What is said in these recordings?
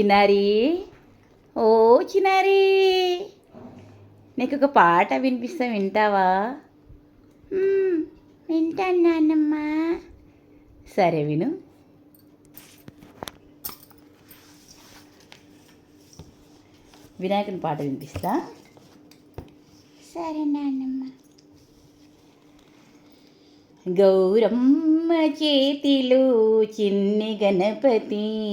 చిన్నారి. ఓ చిన్నారి. నీకు ఒక పాట వినిపిస్తా వింటావా? "మ్మ్, వింటాను నాన్నమ్మ. సరే విను. వినాయకుని పాట వినిపిస్తా. సరే నాన్నమ్మ. గౌరమ్మ చేతిలో చిన్ని గణపతి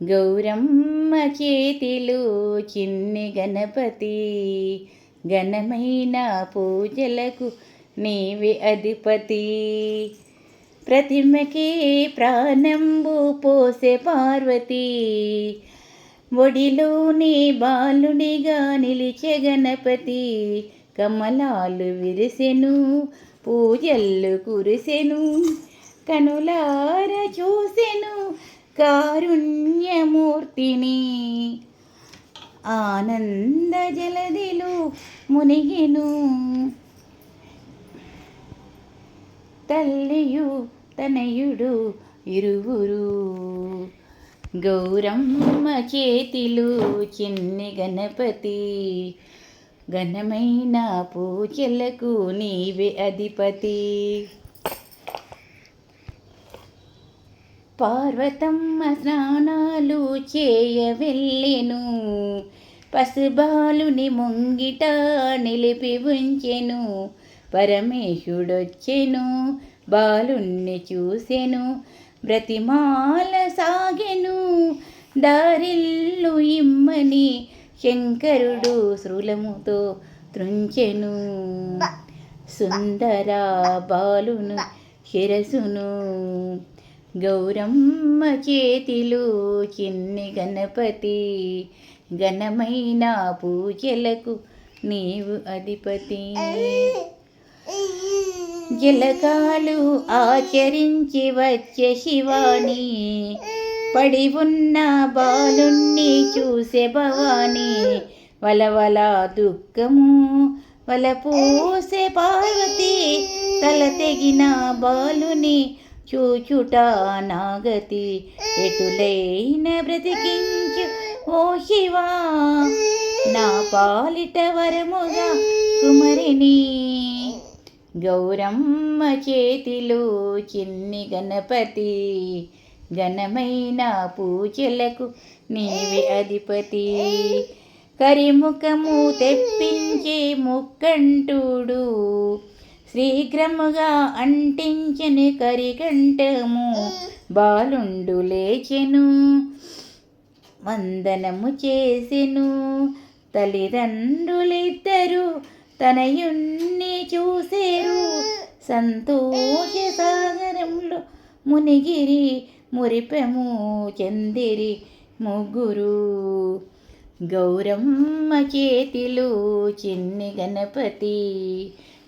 గౌరమ్మ చేతిలో చిన్ని గణపతి ఘనమైన పూజలకు నీవి అధిపతి. ప్రతిమకే ప్రాణంబు పోసే పార్వతి ఒడిలోని బాలునిగా నిలిచే గణపతి. కమలాలు విరిసెను పూజల్లు కురిసెను కనులార చూసెను కారుణ్యమూర్తిని ఆనంద జలదిలు మునిగెను తల్లియు తనయుడు ఇరువురు గౌరమ్మ చేతిలో చిన్ని గణపతి ఘనమైన పూజలకు నీవే అధిపతి పార్వతమ్మ స్నానాలు చేయ వెళ్ళెను పసుబాలుని ముంగిట నిలిపి ఉంచెను. పరమేశుడొచ్చెను బాలుణ్ణి చూసెను. బ్రతిమాల సాగెను దారిల్లు ఇమ్మని శంకరుడు శృలముతో త్రుంచెను. సుందర బాలును శిరసును గౌరమ్మ చేతిలో చిన్ని గణపతి ఘనమైన పూజలకు నీవు అధిపతి. జలకాలు ఆచరించి వచ్చే శివాని పడి ఉన్న బాలుణ్ణి చూసే భవాని. వలవల దుఃఖము వల పూసే పార్వతి తల తెగిన బాలుని చూచుట నాగతి ఎటులైన బ్రతికించు ఓ శివా నా పాలిట వరముగా కుమరిని. గౌరమ్మ చేతిలో చిన్ని గణపతి ఘనమైన పూజలకు నీవి అధిపతి. కరిముఖము తెప్పించే ముక్కంటుడు శీఘ్రముగా అంటించని కరికంఠము బాలుండు లేచెను వందనము చేసెను. తల్లిదండ్రులిద్దరూ తనయుణ్ణి చూసేరు సంతోష సాగరంలో మునిగిరి మురిపెము చందిరి ముగ్గురు. గౌరమ్మ చేతిలో చిన్ని గణపతి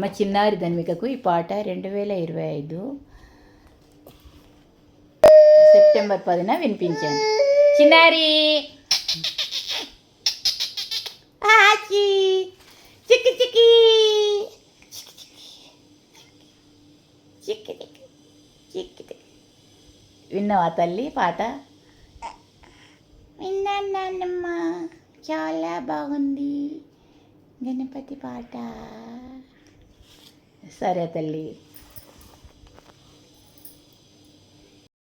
మా చిన్నారి ధన్వికకు ఈ పాట రెండు వేల ఇరవై ఐదు సెప్టెంబర్ పదిన వినిపించాను. చిన్నారి! ఆచి చిక్కి చిక్కి చిక్కి చిక్కి. విన్నావా తల్లి పాట? విన్నాను నాన్నమ్మ చాలా బాగుంది. గణపతి పాట. సరే తల్లి.